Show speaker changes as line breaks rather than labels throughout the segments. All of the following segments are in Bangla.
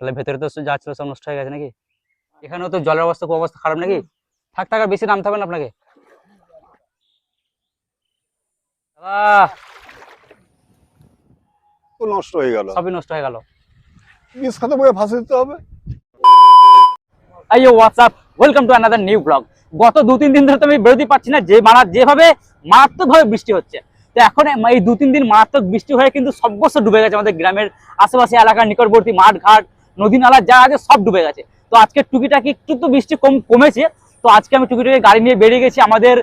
তাহলে ভেতরে তো যা ছিল সব নষ্ট হয়ে গেছে নাকি? এখানেও তো জলের অবস্থা খুব অবস্থা খারাপ নাকি? থাক থাক বেশি নামতে হবে না আপনাকে।
নষ্ট হয়ে গেল।
সবই নষ্ট হয়ে গেল।
বিষ খাতে বয়ে ফাঁসে দিতে হবে।
আইও WhatsApp welcome to another new vlog গত দু তিন দিন ধরে তো আমি বেরোতে পারছি না যে মারা যেভাবে মারাত্মকভাবে বৃষ্টি হচ্ছে। তো এখন এই দু তিন দিন মারাত্মক বৃষ্টি হয়ে কিন্তু সর্বস্ব ডুবে গেছে আমাদের গ্রামের আশেপাশে এলাকার নিকটবর্তী মাঠ ঘাট নদী নালা যা আছে সব ডুবে গেছে। তো আজকে টুকিটাকি একটু তো বৃষ্টি কম কমেছে, তো আজকে আমি টুকিটাকি গাড়ি নিয়ে বেরিয়ে গেছি আমাদের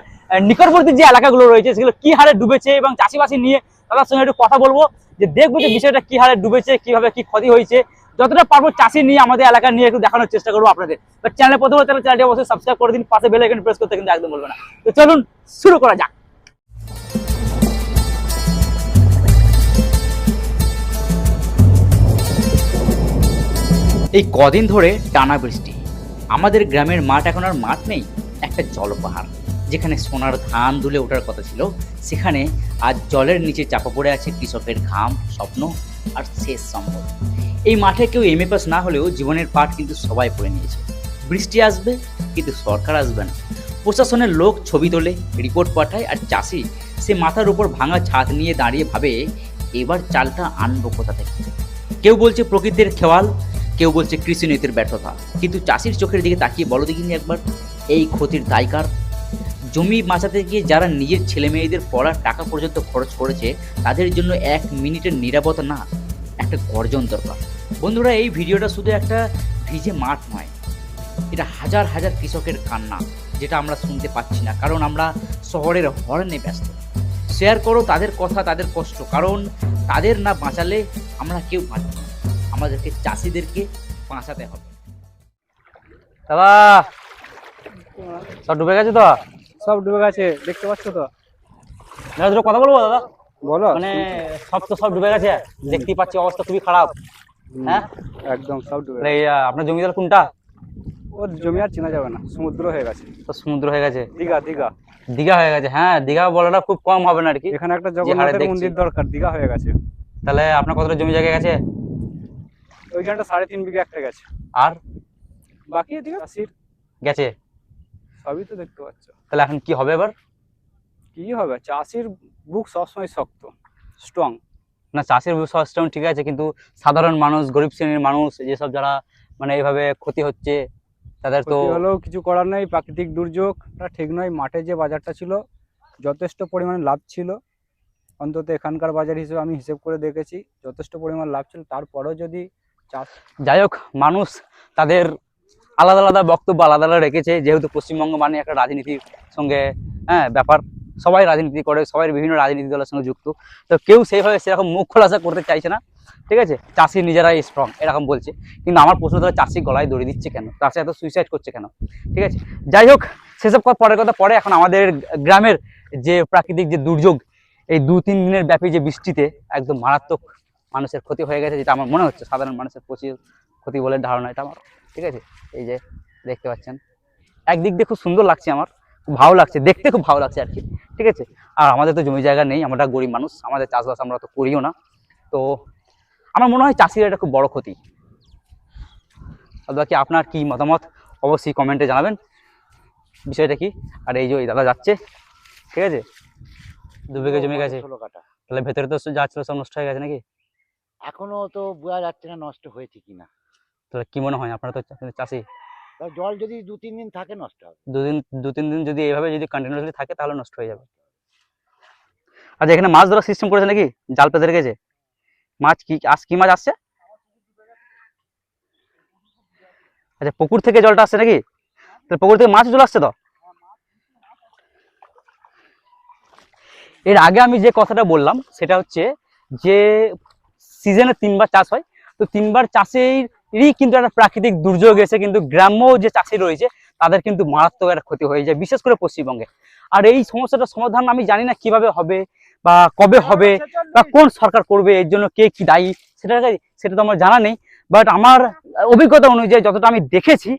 নিকটবর্তী যে এলাকাগুলো রয়েছে, সেগুলো কি হারে ডুবেছে এবং চাষিবাসি নিয়ে তাদের সঙ্গে একটু কথা বলব, যে দেখব যে বিষয়টা কি হারে ডুবেছে, কীভাবে কি ক্ষতি হয়েছে। যতটা পারব চাষি নিয়ে আমাদের এলাকা নিয়ে একটু দেখানোর চেষ্টা করব আপনাদের। চ্যানেলে প্রথমে তাহলে চ্যানেলটি অবশ্যই সাবস্ক্রাইব করে দিন, পাশে বেল প্রেস করতে কিন্তু একদম বলবে না। তো চলুন শুরু করা যাক। এই কদিন ধরে টানা বৃষ্টি। আমাদের গ্রামের মাঠ এখন আর মাঠ নেই, একটা জলপাহাড়। যেখানে সোনার ধান দুলে ওঠার কথা ছিল, সেখানে আজ জলের নিচে চাপা পড়ে আছে কৃষকের ঘাম, স্বপ্ন আর শেষ সম্ভব এই মাঠে কেউ এম পাস না হলেও জীবনের পাঠ কিন্তু সবাই পড়ে নিয়েছে। বৃষ্টি আসবে, কিন্তু সরকার আসবে না। প্রশাসনের লোক ছবি তোলে, রিপোর্ট পাঠায় আর চাষি সে মাথার উপর ভাঙা ছাদ নিয়ে দাঁড়িয়ে ভাবে, এবার চালটা আনব কোথা থেকে? কেউ বলছে, প্রকৃতির খেওয়াল কেউ বলছে কৃষি নীতির ব্যর্থতা। কিন্তু চাষির চোখের দিকে তাকিয়ে বলো দেখিনি একবার, এই ক্ষতির দায়কার? জমি বাঁচাতে গিয়ে যারা নিজের ছেলে মেয়েদের পড়ার টাকা পর্যন্ত খরচ করেছে, তাদের জন্য এক মিনিটের নিরাপত্তা না, একটা গর্জন দরকার। বন্ধুরা, এই ভিডিওটা শুধু একটা ভিজে মাঠ নয়, এটা হাজার হাজার কৃষকের কান্না, যেটা আমরা শুনতে পাচ্ছি না, কারণ আমরা শহরের হরণে ব্যস্ত। শেয়ার করো তাদের কথা, তাদের কষ্ট, কারণ তাদের না বাঁচালে আমরা কেউ বাঁচব না। আমাদেরকে চাষিদেরকে বাঁচাতে হবে। দাদা সব ডুবে গেছে তো?
সব ডুবে গেছে দেখতে পাচ্ছ তো?
দাদা দুটো কথা বলব দাদা?
বলো।
মানে সব তো সব ডুবে গেছে দেখতেই পাচ্ছি অবস্থা খুবই খারাপ। হ্যাঁ?
একদম সব ডুবে
এই, আপনার জমিদার কোনটা?
ওর জমি আর চেনা যাবে না সমুদ্র হয়ে গেছে।
তো সমুদ্র হয়ে গেছে।
দীঘা দীঘা।
দীঘা হয়ে গেছে হ্যাঁ দীঘা বলাটা খুব কম হবে না আর কি।
এখানে একটা জগন্নাথের মন্দির দরকার দীঘা হয়ে গেছে।
তাহলে আপনার কতটা জমি জায়গা গেছে?
ওইখানটা সাড়ে তিন বিঘা একটা গেছে।
আর?
বাকি এদিকে চাষির
গেছে?
সবই তো দেখতে পাচ্ছ।
তাহলে এখন কি হবে এবার?
কি হবে? চাষির বুক সবসময় শক্ত স্ট্রং
না চাষের সিস্টেম ঠিক আছে কিন্তু সাধারণ মানুষ গরিব শ্রেণির মানুষ যেসব যারা মানে এইভাবে ক্ষতি হচ্ছে তাদের তো
হলেও কিছু করার নেই প্রাকৃতিক দুর্যোগ এটা ঠিক নয়। মাঠে যে বাজারটা ছিল যথেষ্ট পরিমাণে লাভ ছিল। অন্তত এখানকার বাজার হিসেবে আমি হিসেব করে দেখেছি যথেষ্ট পরিমাণ লাভ ছিল। তারপরেও যদি
যাই হোক মানুষ তাদের আলাদা আলাদা বক্তব্য আলাদা আলাদা রেখেছে। যেহেতু পশ্চিমবঙ্গ মানে একটা রাজনীতির সঙ্গে হ্যাঁ ব্যাপার। সবাই রাজনীতি করে, সবাই বিভিন্ন রাজনীতি দলের সঙ্গে যুক্ত। তো কেউ সেইভাবে সেরকম মুখ খোলাসা করতে চাইছে না, ঠিক আছে? চাষি নিজেরাই স্ট্রং এরকম বলছে। কিন্তু আমার প্রশ্ন তাহলে চাষি গলায় দড়ি দিচ্ছে কেন? চাষি এত সুইসাইড করছে কেন? ঠিক আছে? যাই হোক সেসব কথা পরের কথা, পরে এখন আমাদের গ্রামের যে প্রাকৃতিক যে দুর্যোগ, এই দু তিন দিনের ব্যাপী যে বৃষ্টিতে একদম মারাত্মক মানুষের ক্ষতি হয়ে গেছে যেটা আমার মনে হচ্ছে সাধারণ মানুষের প্রচুর ক্ষতি বলে ধারণা এটা আমার ঠিক আছে? এই যে দেখতে পাচ্ছেন একদিক দিয়ে খুব সুন্দর লাগছে আমার খুব ভালো লাগছে দেখতে খুব ভালো লাগছে আর কি ঠিক আছে? আর আমাদের তো জমি জায়গা নেই আমরা গরিব মানুষ আমাদের চাষবাস আমরা তো করিও না তো আমার মনে হয় চাষির এটা খুব বড় ক্ষতি। বাকি আপনার কি মতামত? অবশ্যই কমেন্টে জানাবেন। বিষয়টা কি? আর এই যে ওই দাদা যাচ্ছে ঠিক আছে? দু বিঘে জমি গেছে। তাহলে ভেতরে তো যা ছিল সব নষ্ট হয়ে গেছে নাকি?
এখনও তো বোঝা যাচ্ছে না নষ্ট হয়েছে কিনা?
তাহলে কি মনে হয় আপনারা তো চাষি?
জল যদি দু তিন দিন থাকে নষ্ট হবে।
দুদিন দু তিন দিন যদি এভাবে যদি কন্টিনিউসলি থাকে তাহলে নষ্ট হয়ে যাবে। আচ্ছা এখানে মাছ ধরার সিস্টেম করেছে নাকি? জাল পেতে রেখেছে মাছ কি আজ কি মাছ আসছে? আচ্ছা পুকুর থেকে জলটা আসছে নাকি? তাহলে পুকুর থেকে মাছ চলে আসছে তো? এর আগে আমি যে কথাটা বললাম সেটা হচ্ছে যে সিজনে তিনবার চাষ হয়। তো তিনবার চাষেরই কিন্তু একটা প্রাকৃতিক দুর্যোগ এসে কিন্তু গ্রাম্য যে চাষি রয়েছে, তাদের কিন্তু মারাত্মক একটা ক্ষতি হয়ে যায়, বিশেষ করে পশ্চিমবঙ্গে। আর এই সমস্যাটার সমাধান আমি জানি না কীভাবে হবে বা কবে হবে বা কোন সরকার করবে, এর জন্য কে কি দায়ী, সেটা সেটা তো আমার জানা নেই। বাট আমার অভিজ্ঞতা অনুযায়ী যতটা আমি দেখেছি,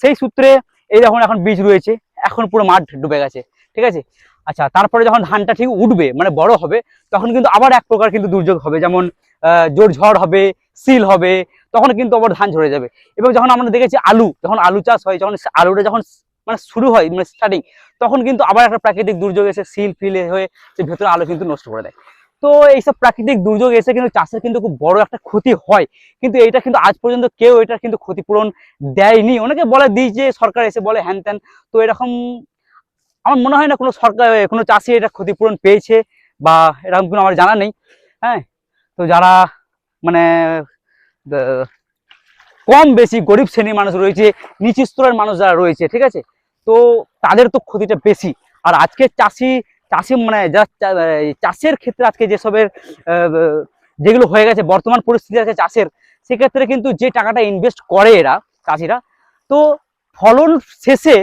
সেই সূত্রে এই যখন এখন বীজ রয়েছে, এখন পুরো মাঠ ডুবে গেছে, ঠিক আছে? আচ্ছা তারপরে যখন ধানটা ঠিক উঠবে মানে বড় হবে, তখন কিন্তু আবার এক প্রকার কিন্তু দুর্যোগ হবে, যেমন জোর ঝড় হবে সিল হবে, তখন কিন্তু আবার ধান ঝরে যাবে। এবং যখন আমরা দেখেছি আলু, যখন আলু চাষ হয়, যখন আলুটা যখন মানে শুরু হয় মানে স্টার্টিং তখন কিন্তু আবার একটা প্রাকৃতিক দুর্যোগ এসে সিল ফিল হয়ে সে ভেতরে আলু কিন্তু নষ্ট করে দেয়। তো এইসব প্রাকৃতিক দুর্যোগ এসে কিন্তু চাষের কিন্তু খুব বড় একটা ক্ষতি হয়। কিন্তু এটা কিন্তু আজ পর্যন্ত কেউ এটা কিন্তু ক্ষতিপূরণ দেয়নি। অনেকে বলে দিই যে সরকার এসে বলে হ্যান ত্যান। তো এরকম আমার মনে হয় না কোনো সরকার, কোনো চাষি এটা ক্ষতিপূরণ পেয়েছে বা এরকম কোনো আমার জানা নেই। হ্যাঁ তো যারা মানে কম বেশি গরিব শ্রেণির মানুষ রয়েছে, নিচু স্তরের মানুষ যারা রয়েছে, ঠিক আছে? তো তাদের তো ক্ষতিটা বেশি। আর আজকে চাষি চাষি মানে যারা চাষের ক্ষেত্রে আজকে যেসবের যেগুলো হয়ে গেছে, বর্তমান পরিস্থিতি আছে চাষের, সেক্ষেত্রে কিন্তু যে টাকাটা ইনভেস্ট করে এরা, চাষিরা, তো ফলন শেষে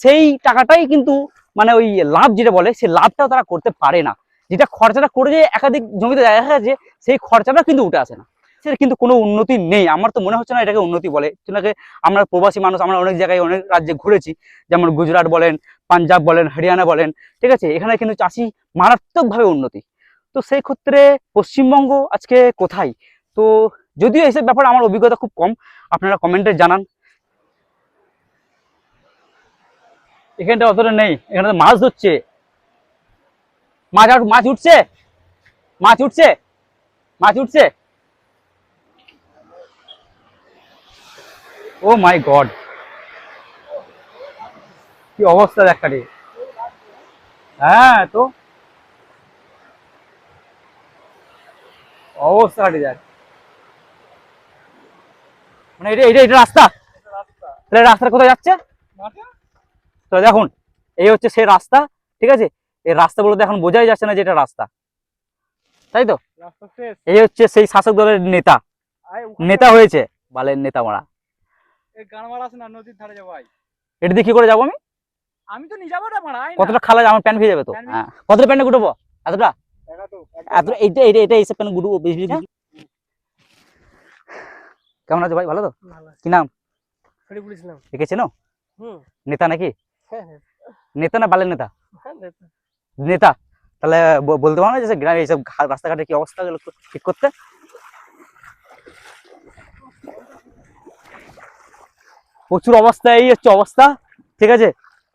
সেই টাকাটাই কিন্তু মানে ওই লাভ যেটা বলে সেই লাভটাও তারা করতে পারে না। যেটা খরচাটা করে যে একাধিক জমিতে দেখা যাচ্ছে সেই খরচাটা কিন্তু উঠে আসে না। সেটা কিন্তু কোনো উন্নতি নেই। আমার তো মনে হচ্ছে না এটাকে উন্নতি বলে। এটাকে আমরা প্রবাসী মানুষ, আমরা অনেক জায়গায়, অনেক রাজ্যে ঘুরেছি। যেমন গুজরাট বলেন, পাঞ্জাব বলেন, হরিয়ানা বলেন, ঠিক আছে? এখানে কিন্তু চাষি মারাত্মকভাবে উন্নতি। তো সেই ক্ষেত্রে পশ্চিমবঙ্গ আজকে কোথায়? তো যদিও এইসব ব্যাপারে আমার অভিজ্ঞতা খুব কম, আপনারা কমেন্টে জানান। এখানটা অতটা নেই। এখানে মাছ ধরছে। মাছ মাছ উঠছে? মাছ উঠছে? মাছ উঠছে? Oh my god. কি অবস্থা দেখাটি হ্যাঁ তো? অবস্থা কাটে যায় মানে এটা এটা এটা রাস্তা। তাহলে কোথায় যাচ্ছে? তো দেখুন এই হচ্ছে সেই রাস্তা ঠিক আছে? এই রাস্তাগুলোতে এখন বোঝাই যাচ্ছে না যে এটা রাস্তা। তাই তো? এই হচ্ছে সেই শাসক দলের নেতা। নেতা হয়েছে বালের নেতা মারা। এটা দিয়ে কি করে যাব আমি?
আমি তো নিয়ে যাব না মারা আয় না।
কতটা খালা আমার প্যান্ট ভিজে যাবে তো? হ্যাঁ। কতটা প্যান্টে গুটবো? এতটা?
তো
এইটা এইটা এটা এইসব প্যান্ট গুটবো বেশি বেশি কেমন আছে ভাই? ভালো তো? কি নাম? নেতা নাকি?
হ্যাঁ হ্যাঁ।
নেতা না বালের নেতা।
নেতা।
তাহলে বলতে পারো না যে গ্রামে এইসব রাস্তাঘাটে কি অবস্থা গেল ঠিক করতে? প্রচুর অবস্থা এই হচ্ছে অবস্থা ঠিক আছে?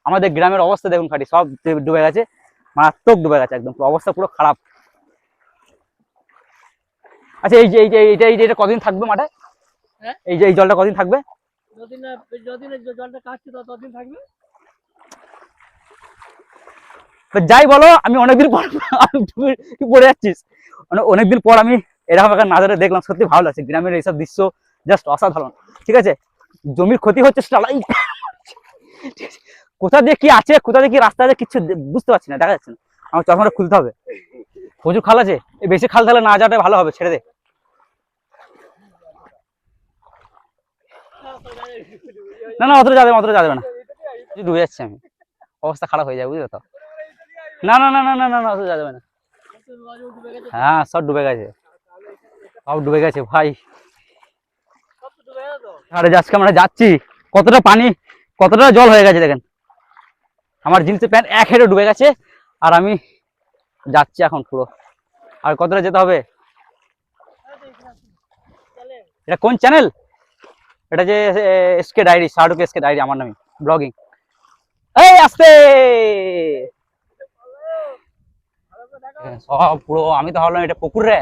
আমাদের গ্রামের অবস্থা দেখুন খাটি সব ডুবে গেছে মারাত্মক ডুবে গেছে একদম অবস্থা পুরো খারাপ। আচ্ছা এই যে এই যে এইটা এই যে এটা কদিন থাকবে মাঠে?
হ্যাঁ?
এই যে এই জলটা কদিন থাকবে?
যতদিন জলটা কাটছে তত- ততদিন থাকবে?
যাই বলো, আমি অনেকদিন পর পড়ে যাচ্ছিস? মানে অনেকদিন পর আমি এরকম একটা নাজারে দেখলাম, সত্যি ভালো লাগছে, গ্রামের এইসব দৃশ্য জাস্ট অসাধারণ, ঠিক আছে? জমির ক্ষতি হচ্ছে কোথা দিয়ে কি আছে, কোথা দিয়ে কি রাস্তা আছে, কিছু বুঝতে পারছি না, দেখা যাচ্ছে না। আমার চশমাটা খুলতে হবে। প্রচুর খাল আছে বেশি খাল তাহলে না যাওয়াটাই ভালো হবে, ছেড়ে দে। না না, অতটা যাবে অতটা যাবে না। ডুবে যাচ্ছে আমি। অবস্থা খারাপ হয়ে যায় বুঝলে তো? না না না না না না না যাবে না। হ্যাঁ সব ডুবে গেছে। সব ডুবে গেছে, ভাই। আরে, আজকে আমরা যাচ্ছি। কতটা পানি, কতটা জল হয়ে গেছে, দেখেন। আমার জিন্সের প্যান্ট এক হেঁটে ডুবে গেছে, আর আমি যাচ্ছি এখন পুরো। আর কতটা যেতে হবে? এটা কোন চ্যানেল এটা যে SK diary Shahrukh SK diary আমার নামে ব্লগিং এই, আসতে! সব পুরো আমি তো ভাবলাম এটা পুকুর। রে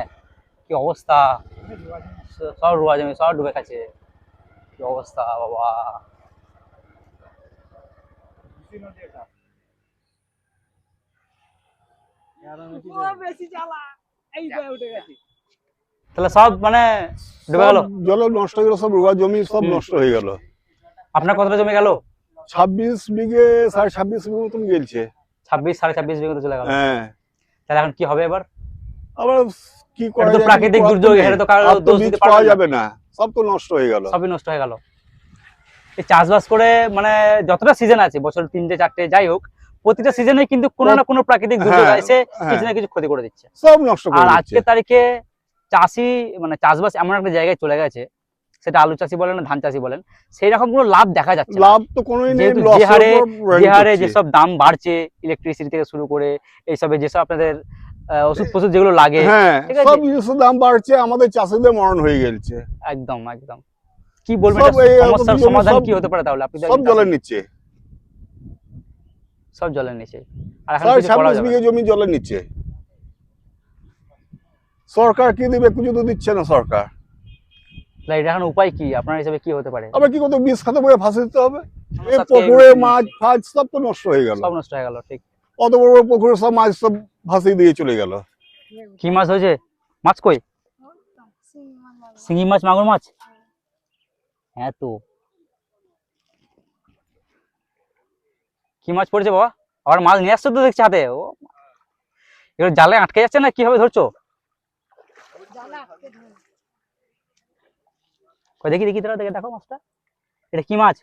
কি অবস্থা? সব ডুবা জমি সব ডুবে গেছে কি অবস্থা বাবা? তাহলে সব মানে ডুবে গেল?
সব নষ্ট হয়ে গেল সব রোয়া জমি সব নষ্ট হয়ে গেল।
আপনার কতটা জমি গেল?
ছাব্বিশ বিঘে সাড়ে ছাব্বিশ বিঘে মতন গেলছে।
ছাব্বিশ সাড়ে ছাব্বিশ বিঘে চলে গেল।
হ্যাঁ।
তাহলে এখন কি হবে এবার?
আবার কি করা
তো প্রাকৃতিক দুর্যোগ। এটা তো
তো
দোষ দিতে না।
যাবে না। সব তো নষ্ট হয়ে গেল।
সবই নষ্ট হয়ে গেল। এই চাষবাস করে মানে যতটা সিজন আছে বছর তিনটে চারটে যাই হোক প্রতিটা সিজনে কিন্তু কোনো না কোনো প্রাকৃতিক দুর্যোগ
হ্যাঁ,
এসে
হ্যাঁ।
কিছু না কিছু ক্ষতি করে দিচ্ছে।
সব নষ্ট করে
আর আজকের তারিখে চাষি মানে চাষবাস এমন একটা জায়গায় চলে গেছে সেটা আলু চাষি বলেন না ধান চাষি বলেন সেই রকম কোনো লাভ দেখা যাচ্ছে
লাভ তো কোনোই নেই
যে হারে- যে হারে যেসব দাম বাড়ছে ইলেকট্রিসিটি থেকে শুরু করে এইসবে যেসব আপনাদের ওষুধ ফষুধ যেগুলো লাগে
হ্যাঁ। সব জিনিসের দাম বাড়ছে আমাদের চাষিদের মরণ হয়ে গেছে।
একদম একদম। কি বলবেন
সব এই
সমস্যার সমাধান কি হতে পারে তাহলে? আপনি
সব জলের নিচ্ছে
সব জলের নিচে। আর এখন
ছাব্বিশ বিঘে জমি জলের নিচ্ছে সরকার কি দিবে কিছু তো দিচ্ছে না সরকার?
তাহলে এটা এখন উপায় কি? আপনার হিসাবে কি হতে পারে?
আবার কি করতে বিষ খাতে বয়ে ফাঁসি দিতে হবে। এই পুকুরে মাছ ফাছ সব তো নষ্ট হয়ে গেল।
সব নষ্ট হয়ে গেল ঠিক।
অত বড় বড় পুকুরে সব মাছ সব ভাসিয়ে দিয়ে চলে গেল।
কি মাছ হয়েছে? মাছ কই? শিঙি মাছ মাগুর মাছ? হ্যাঁ তো। কি মাছ পড়েছে বাবা? আবার মাছ নিয়ে আসছো তো দেখছি হাতে। ও এগুলো জালে আটকে যাচ্ছে না? কীভাবে ধরছো কই দেখি দেখি তোরা দেখে দেখো মাছটা। এটা কি মাছ?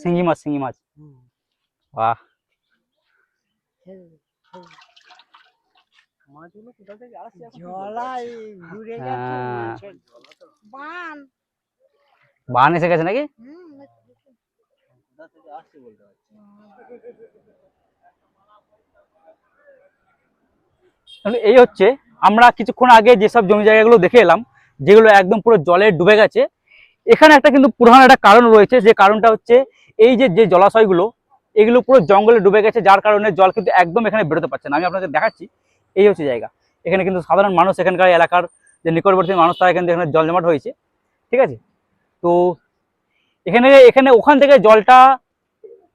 শিঙি মাছ শিঙি মাছ। বাহ। হ্যাঁ।
বান।
এসে গেছে নাকি? এই হচ্ছে আমরা কিছুক্ষণ আগে যেসব জমি জায়গাগুলো দেখে এলাম যেগুলো একদম পুরো জলে ডুবে গেছে। এখানে একটা কিন্তু প্রধান একটা কারণ রয়েছে, যে কারণটা হচ্ছে এই যে যে জলাশয়গুলো, এগুলো পুরো জঙ্গলে ডুবে গেছে, যার কারণে জল কিন্তু একদম এখানে বেরোতে পারছে না। আমি আপনাদের দেখাচ্ছি, এই হচ্ছে জায়গা। এখানে কিন্তু সাধারণ মানুষ, এখানকার এলাকার যে নিকটবর্তী মানুষ, তারা থেকে এখানে জল জমাট হয়েছে। ঠিক আছে? তো এখানে এখানে ওখান থেকে জলটা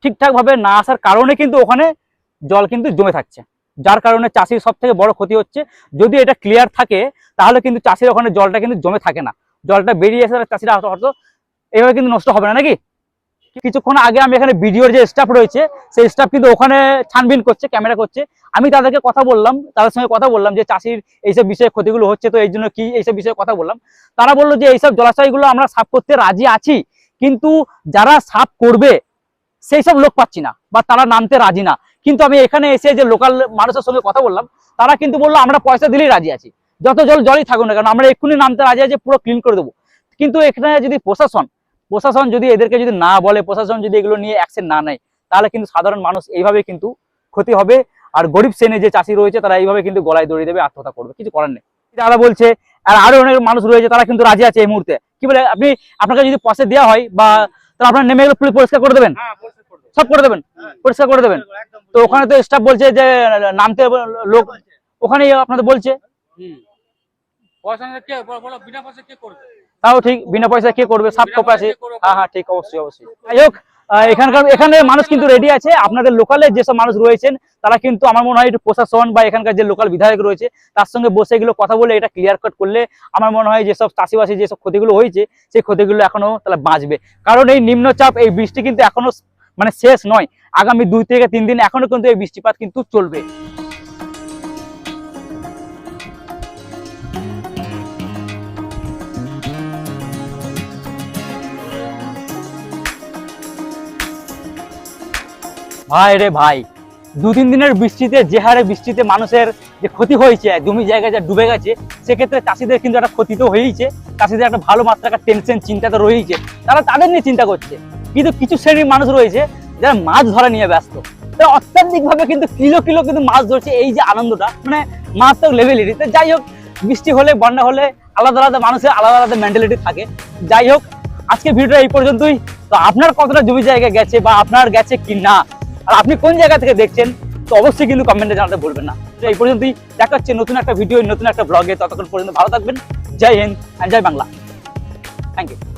ঠিকঠাকভাবে না আসার কারণে কিন্তু ওখানে জল কিন্তু জমে থাকছে। যার কারণে চাষির সব থেকে বড় ক্ষতি হচ্ছে। যদি এটা ক্লিয়ার থাকে, তাহলে কিন্তু চাষির ওখানে জলটা কিন্তু জমে থাকে না। জলটা বেরিয়ে এসে চাষিরা হয়তো এভাবে কিন্তু নষ্ট হবে না, নাকি? কিছুক্ষণ আগে আমি এখানে ভিডিওর যে স্টাফ রয়েছে, সেই স্টাফ কিন্তু ওখানে ছানবিন করছে ক্যামেরা করছে। আমি তাদেরকে কথা বললাম, তাদের সঙ্গে কথা বললাম যে চাষির এইসব বিষয়ে ক্ষতিগুলো হচ্ছে, তো এই জন্য কি এইসব বিষয়ে কথা বললাম। তারা বলল যে এইসব জলাশয়গুলো আমরা সাফ করতে রাজি আছি, কিন্তু যারা সাফ করবে সেই সব লোক পাচ্ছি না, বা তারা নামতে রাজি না। কিন্তু আমি এখানে এসে যে লোকাল মানুষের সঙ্গে কথা বললাম তারা কিন্তু বলল আমরা পয়সা দিলেই রাজি আছি। যত জল জলই থাকুক না কারণ আমরা এক্ষুনি নামতে রাজি আছি পুরো ক্লিন করে দেবো। কিন্তু এখানে যদি প্রশাসন প্রশাসন যদি এদেরকে যদি না বলে প্রশাসন যদি এগুলো নিয়ে অ্যাকশন না নেয় তাহলে কিন্তু সাধারণ মানুষ এইভাবে কিন্তু ক্ষতি হবে। আর গরিব শ্রেণির যে চাষি রয়েছে তারা এইভাবে কিন্তু গলায় দড়িয়ে দেবে আত্মহত্যা করবে। কিছু করার নেই। তারা বলছে আর আরও অনেক মানুষ রয়েছে তারা কিন্তু রাজি আছে এই মুহূর্তে। কি বলে আপনি আপনাকে যদি পয়সা দেওয়া হয় বা তাহলে আপনার নেমে এগুলো পরিষ্কার করে দেবেন? সব করে দেবেন? পরিষ্কার করে দেবেন? তো ওখানে তো স্টাফ বলছে যে নামতে লোক ওখানে আপনাদের বলছে। তাও ঠিক বিনা পয়সা কে করবে সাপ কপে আছে হ্যাঁ হ্যাঁ ঠিক অবশ্যই অবশ্যই। যাই হোক এখানকার এখানে মানুষ কিন্তু রেডি আছে। আপনাদের লোকালে যেসব মানুষ রয়েছেন তারা কিন্তু আমার মনে হয় একটু প্রশাসন বা এখানকার যে লোকাল বিধায়ক রয়েছে তার সঙ্গে বসে এগুলো কথা বলে এটা ক্লিয়ার কাট করলে আমার মনে হয় যেসব চাষিবাসী যেসব ক্ষতিগুলো হয়েছে সেই ক্ষতিগুলো এখনও তাহলে বাঁচবে। কারণ এই নিম্নচাপ এই বৃষ্টি কিন্তু এখনও মানে শেষ নয়। আগামী দুই থেকে তিন দিন এখনও কিন্তু এই বৃষ্টিপাত কিন্তু চলবে। ভাই রে ভাই, দু তিন দিনের বৃষ্টিতে, যে হারে বৃষ্টিতে মানুষের যে ক্ষতি হয়েছে, জমি জায়গা যা ডুবে গেছে, সেক্ষেত্রে চাষিদের কিন্তু একটা ক্ষতি তো হয়েইছে। চাষিদের একটা ভালো মাত্রা টেনশন চিন্তা তো রয়েছে তারা তাদের নিয়ে চিন্তা করছে। কিন্তু কিছু শ্রেণির মানুষ রয়েছে যারা মাছ ধরা নিয়ে ব্যস্ত। তারা অত্যাধিক ভাবে কিন্তু কিলো কিলো কিন্তু মাছ ধরছে এই যে আনন্দটা মানে মারাত্মক লেভেলেরই তো যাই হোক, বৃষ্টি হলে, বন্যা হলে আলাদা আলাদা মানুষের আলাদা আলাদা মেন্টালিটি থাকে। যাই হোক আজকে ভিডিওটা এই পর্যন্তই। তো আপনার কতটা জমি জায়গা গেছে বা আপনার গেছে কি না, আর আপনি কোন জায়গা থেকে দেখছেন, তো অবশ্যই কিন্তু কমেন্টে জানাতে বলবেন না। তো এই পর্যন্তই, দেখা হচ্ছে নতুন একটা ভিডিও নতুন একটা ব্লগে ততক্ষণ পর্যন্ত ভালো থাকবেন। জয় Hind and Joy Bangla. Thank you